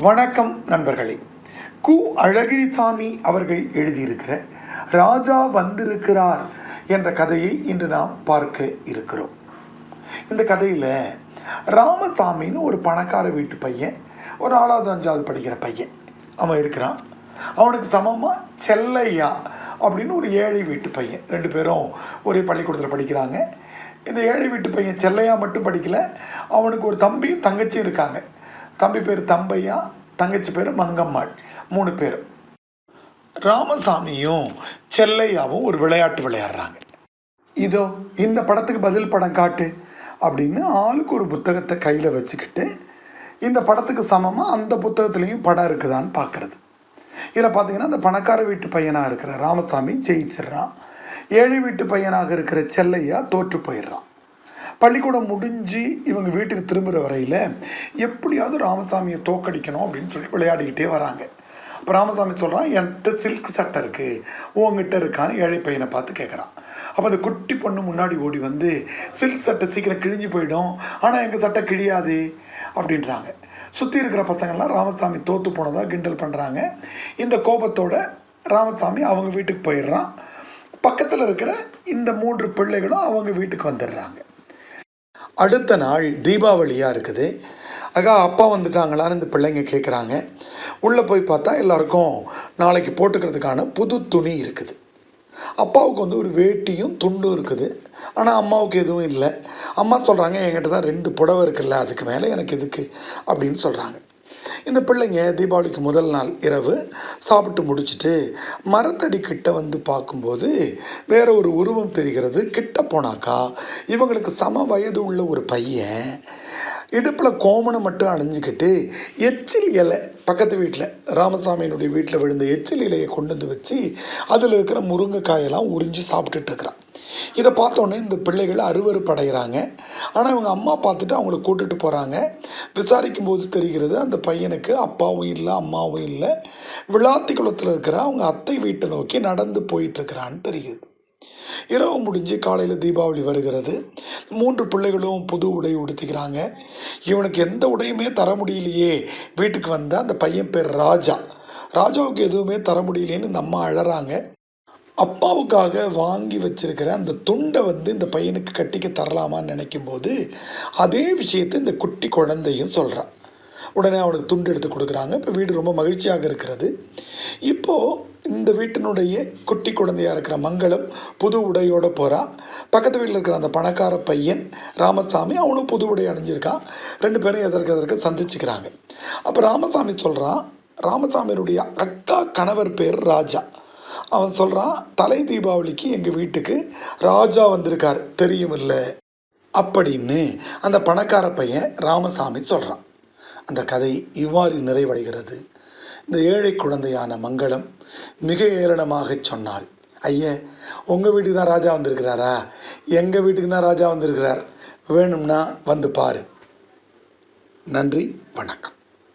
வணக்கம் நண்பர்களே. கு. அழகிரிசாமி அவர்கள் எழுதியிருக்கிற ராஜா வந்திருக்கிறார் என்ற கதையை இன்று நாம் பார்க்க இருக்கிறோம். இந்த கதையில் ராமசாமின்னு ஒரு பணக்கார வீட்டு பையன் ஒரு ஆளாவது அஞ்சாவது படிக்கிற பையன். அவன் இருக்கிறான். அவனுக்கு சமமாக செல்லையா அப்படின்னு ஒரு ஏழை வீட்டு பையன். ரெண்டு பேரும் ஒரே பள்ளிக்கூடத்தில் படிக்கிறாங்க. இந்த ஏழை வீட்டு பையன் செல்லையா மட்டும் படிக்கல அவனுக்கு ஒரு தம்பியும் தங்கச்சியும் இருக்காங்க. தம்பி பேர் தம்பையா தங்கச்சி பேர் மங்கம்மாள் மூணு பேர். ராமசாமியும் செல்லையாவும் ஒரு விளையாட்டு விளையாடுறாங்க. இதோ இந்த படத்துக்கு பதில் படம் காட்டு அப்படின்னு ஆளுக்கு ஒரு புத்தகத்தை கையில் வச்சுக்கிட்டு இந்த படத்துக்கு சமமாக அந்த புத்தகத்துலேயும் படம் இருக்குதான்னு பார்க்குறது இதில் பார்த்தீங்கன்னா அந்த பணக்கார வீட்டு பையனாக இருக்கிற ராமசாமி ஜெயிச்சிடுறான். ஏழை வீட்டு பையனாக இருக்கிற செல்லையா தோற்று போயிடுறான். பள்ளிக்கூடம் முடிஞ்சு இவங்க வீட்டுக்கு திரும்புகிற வரையில் எப்படியாவது ராமசாமியை தோக்கடிக்கணும் அப்படின்னு சொல்லி விளையாடிக்கிட்டே வராங்க. அப்போ ராமசாமி சொல்கிறான் என்கிட்ட சில்க் சட்டை இருக்குது உங்ககிட்ட இருக்கான்னு ஏழை பையனை பார்த்து கேட்குறான் அப்போ அந்த குட்டி பொண்ணு முன்னாடி ஓடி வந்து சில்க் சட்டை சீக்கிரம் கிழிஞ்சு போயிடும் ஆனால் எங்கள் சட்டை கிழியாது அப்படின்றாங்க. சுற்றி இருக்கிற பசங்கள்லாம் ராமசாமி தோற்று போனதாக கிண்டல் பண்ணுறாங்க இந்த கோபத்தோட ராமசாமி அவங்க வீட்டுக்கு போயிடுறான். பக்கத்தில் இருக்கிற இந்த மூன்று பிள்ளைகளும் அவங்க வீட்டுக்கு வந்துடுறாங்க. அடுத்த நாள் தீபாவளியாக இருக்குது. அக்கா அப்பா வந்துட்டாங்களான்னு இந்த பிள்ளைங்க கேட்குறாங்க உள்ளே போய் பார்த்தா எல்லாருக்கும் நாளைக்கு போட்டுக்கிறதுக்கான புது துணி இருக்குது. அப்பாவுக்கு வந்து ஒரு வேட்டியும் துண்டும் இருக்குது. ஆனால் அம்மாவுக்கு எதுவும் இல்லை. அம்மா சொல்கிறாங்க என்கிட்ட தான் ரெண்டு புடவை இருக்குல்ல அதுக்கு மேலே எனக்கு எதுக்கு? அப்படின்னு சொல்கிறாங்க இந்த பிள்ளைங்க தீபாவளிக்கு முதல் நாள் இரவு சாப்பிட்டு முடிச்சுட்டு மரத்தடி கிட்ட வந்து பார்க்கும்போது வேற ஒரு உருவம் தெரிகிறது. கிட்ட போனாக்கா இவங்களுக்கு சம வயது உள்ள ஒரு பையன் இடுப்பில் கோமணம் மட்டும் அணிஞ்சிக்கிட்டு எச்சில் இலை பக்கத்து வீட்டில் ராமசாமியினுடைய வீட்டில் விழுந்த எச்சில் இலையை கொண்டு வந்து வச்சு அதில் இருக்கிற முருங்கைக்காயெல்லாம் உறிஞ்சி சாப்பிட்டுட்டு இருக்கிறான். இதை பார்த்தோன்னே இந்த பிள்ளைகள் அருவருப்படைகிறாங்க. ஆனால் இவங்க அம்மா பார்த்துட்டு அவங்கள கூட்டுட்டு போகிறாங்க விசாரிக்கும் போது தெரிகிறது அந்த பையனுக்கு அப்பாவும் இல்லை அம்மாவும் இல்லை. விளாத்தி குளத்தில் இருக்கிற அவங்க அத்தை வீட்டை நோக்கி நடந்து போயிட்டுருக்கிறான்னு தெரியுது. இரவு முடிஞ்சு காலையில் தீபாவளி வருகிறது. மூன்று பிள்ளைகளும் புது உடை உடுத்திக்கிறாங்க. இவனுக்கு எந்த உடையுமே தர முடியலையே. வீட்டுக்கு வந்த அந்த பையன் பேர் ராஜா. ராஜாவுக்கு எதுவுமே தர முடியலையேன்னு இந்த அம்மா அழறாங்க. அப்பாவுக்காக வாங்கி வச்சிருக்கிற அந்த துண்டை வந்து இந்த பையனுக்கு கட்டிக்க தரலாமான்னு நினைக்கும்போது அதே விஷயத்தை இந்த குட்டி குழந்தையும் சொல்கிறான் உடனே அவனுக்கு துண்டு எடுத்து கொடுக்குறாங்க. இப்போ வீடு ரொம்ப மகிழ்ச்சியாக இருக்கிறது. இப்போது இந்த வீட்டினுடைய குட்டி குழந்தையாக இருக்கிற மங்களம் புது உடையோடு போகிறான் பக்கத்து வீட்டில் இருக்கிற அந்த பணக்கார பையன் ராமசாமி அவனும் புது உடை அணிஞ்சிருக்கான் ரெண்டு பேரும் எதற்கு எதற்கு சந்திச்சுக்கிறாங்க. அப்போ ராமசாமி சொல்கிறான் ராமசாமியினுடைய அக்கா கணவர் பேர் ராஜா. அவன் சொல்கிறான் தலை தீபாவளிக்கு எங்கள் வீட்டுக்கு ராஜா வந்திருக்கார் தெரியும் இல்லை அப்படின்னு அந்த பணக்கார பையன் ராமசாமி சொல்கிறான் அந்த கதை இவ்வாறு நிறைவடைகிறது. இந்த ஏழை குழந்தையான மங்களம் மிக ஏளனமாக சொன்னாள். ஐய உங்கள் வீட்டுக்கு தான் ராஜா வந்திருக்கிறாரா? எங்கள் வீட்டுக்கு தான் ராஜா வந்திருக்கிறார்? வேணும்னா வந்து பாரு. நன்றி வணக்கம்.